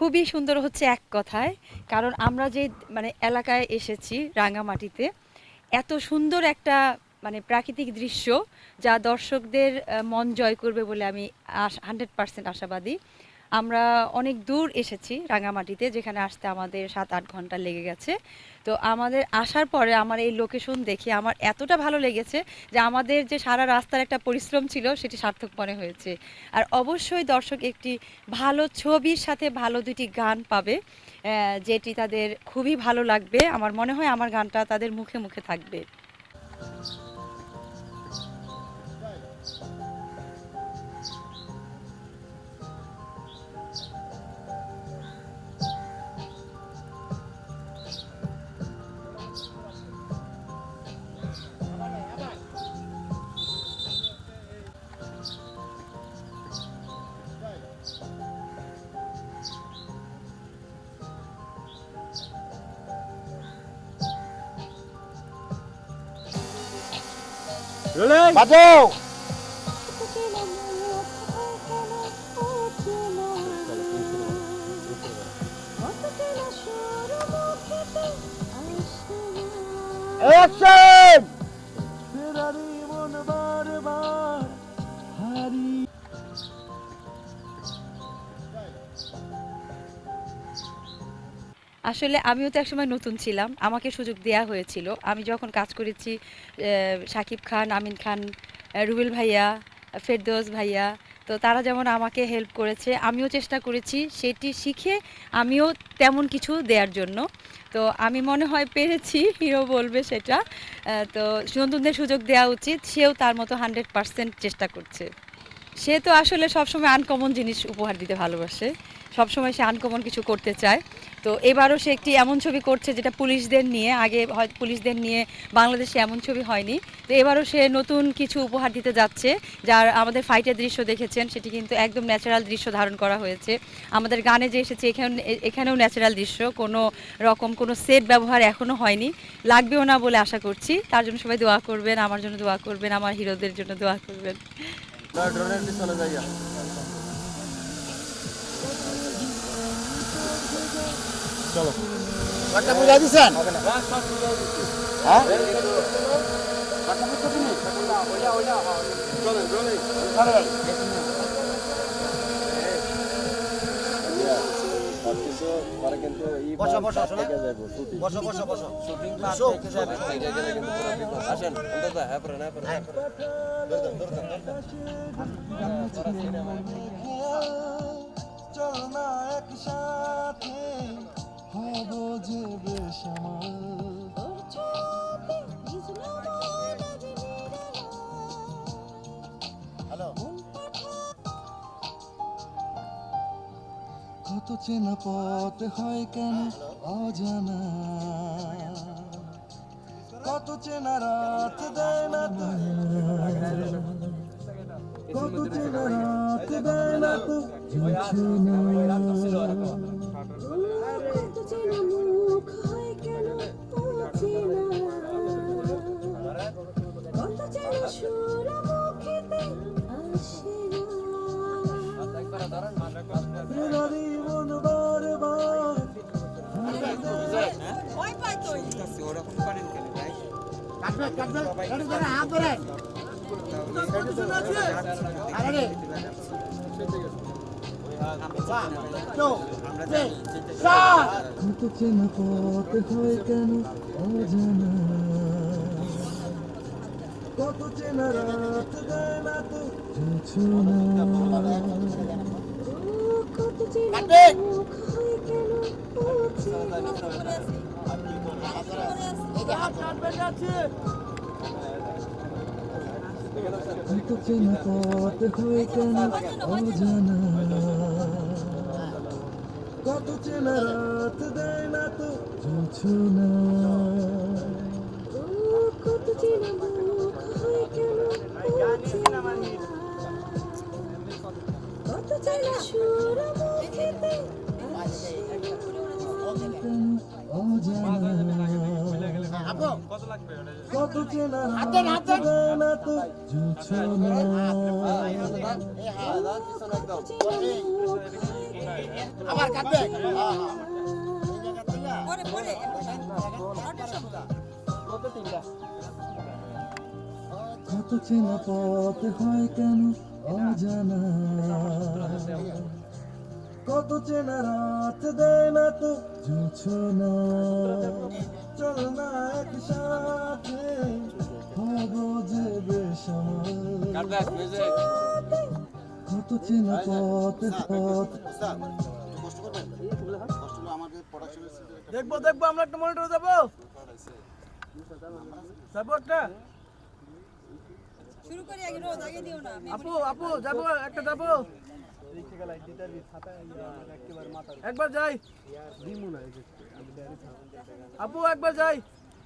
খুবই সুন্দর হচ্ছে এক কথায়, কারণ আমরা যে মানে এলাকায় এসেছি রাঙামাটিতে, এত সুন্দর একটা মানে প্রাকৃতিক দৃশ্য যা দর্শকদের মন জয় করবে বলে আমি হান্ড্রেড পার্সেন্ট আশাবাদী। আমরা অনেক দূর এসেছি রাঙামাটিতে, যেখানে আসতে আমাদের সাত আট ঘণ্টা লেগে গেছে। তো আমাদের আসার পরে আমার এই লোকেশন দেখে আমার এতটা ভালো লেগেছে যে আমাদের যে সারা রাস্তার একটা পরিশ্রম ছিল, সেটি সার্থক মনে হয়েছে। আর অবশ্যই দর্শক একটি ভালো ছবির সাথে ভালো দুটি গান পাবে যেটি তাদের খুবই ভালো লাগবে। আমার মনে হয় আমার গানটা তাদের মুখে মুখে থাকবে। বাজাও অ্যাকশন আসলে আমিও তো একসময় নতুন ছিলাম। আমাকে সুযোগ দেয়া হয়েছিল। আমি যখন কাজ করেছি শাকিব খান, আমিন খান রুবেল ভাইয়া, ফেরদৌস ভাইয়া, তো তারা যেমন আমাকে হেল্প করেছে, আমিও চেষ্টা করেছি সেটি শিখে আমিও তেমন কিছু দেওয়ার জন্য। তো আমি মনে হয় পেরেছি, হিরো বলবে সেটা। তো নতুনদের সুযোগ দেওয়া উচিত। সেও তার মতো হান্ড্রেড পার্সেন্ট চেষ্টা করছে। সে তো আসলে সবসময় আনকমন জিনিস উপহার দিতে ভালোবাসে। সবসময় সে আনকমন কিছু করতে চায়। তো এবারও সে একটি এমন ছবি করছে যেটা পুলিশদের নিয়ে, আগে হয় পুলিশদের নিয়ে বাংলাদেশে এমন ছবি হয়নি। তো এবারও সে নতুন কিছু উপহার দিতে যাচ্ছে, যার আমাদের ফাইটের দৃশ্য দেখেছেন, সেটি কিন্তু একদম ন্যাচারাল দৃশ্য ধারণ করা হয়েছে। আমাদের গানে যে এসেছে, এখানে এখানেও ন্যাচারাল দৃশ্য, কোনো রকম কোনো সেট ব্যবহার এখনও হয়নি। লাগবেও না বলে আশা করছি। তার জন্য সবাই দোয়া করবেন, আমার জন্য দোয়া করবেন, আমার হিরোদের জন্য দোয়া করবেন। চলো। একটা বুঝাই দিছেন? হ্যাঁ বসো বসো বসো বসো বসো বসো। আসেন। অন্তত হ্যাঁ পরে হ্যাঁ পরে চল না একসাথে। কত চেনা পথ হয় কেন অজানা? কত চেনা রাত দেয় না কত চেনা রাত দেয় না তো? চেনা পথ হয় কেন অজানা কত চেনা রাত দেয় না তো কিছু না কত চেনা মুখ হয় কেন পথ হয় কেন অজানা কত চেনা রাত দেয় না তো না কত চেনা না তো কত চেনা পথ হয় কেন? অজানা। কত চেনা রাত দেয় না তো? জোছনা কত চেনা পথ পথ। দেখব দেখব আমরা একটা মনিটর যাব। যাব একটা? শুরু করি আগে রোজ আগে দিও না আপু আপু যাব একটা যাব। একবার যাই। আপু একবার যাই।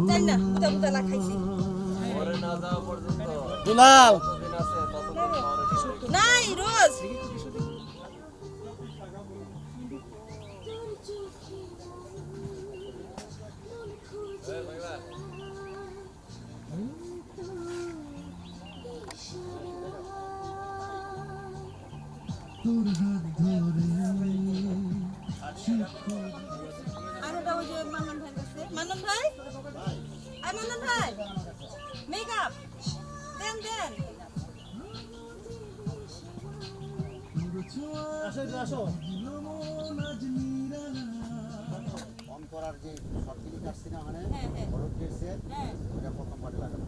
উদা উদা লাগাইছি পরে না যাওয়া পর্যন্ত। দুলাল! নাই রোজ। এই ভাইবা মান্নান ভাই মেকআপ দেন দেন। অন্তরার যে না মানে হ্যাঁ হ্যাঁ। হলুদ হ্যাঁ। ওটা প্রথমবার লাগানো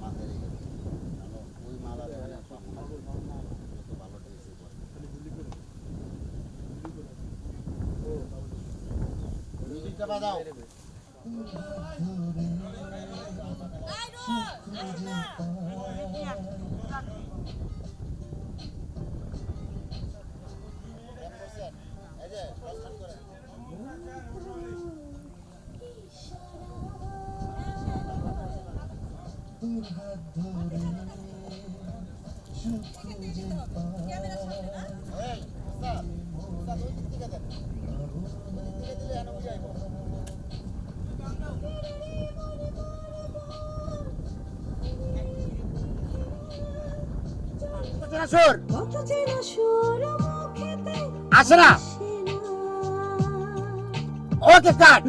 মাথায় রেখে ওই মালা এখানে যত ভালো ড্রেসই মিউজিকটা বাজাও। ক্যামেরা সামনে না এই উস্তাদ উস্তাদ ওই দিক দিক দিলে এনে বুঝাইব সুর কত চেনা সুর মুখেতে আসে না আসে না ওকে কাট।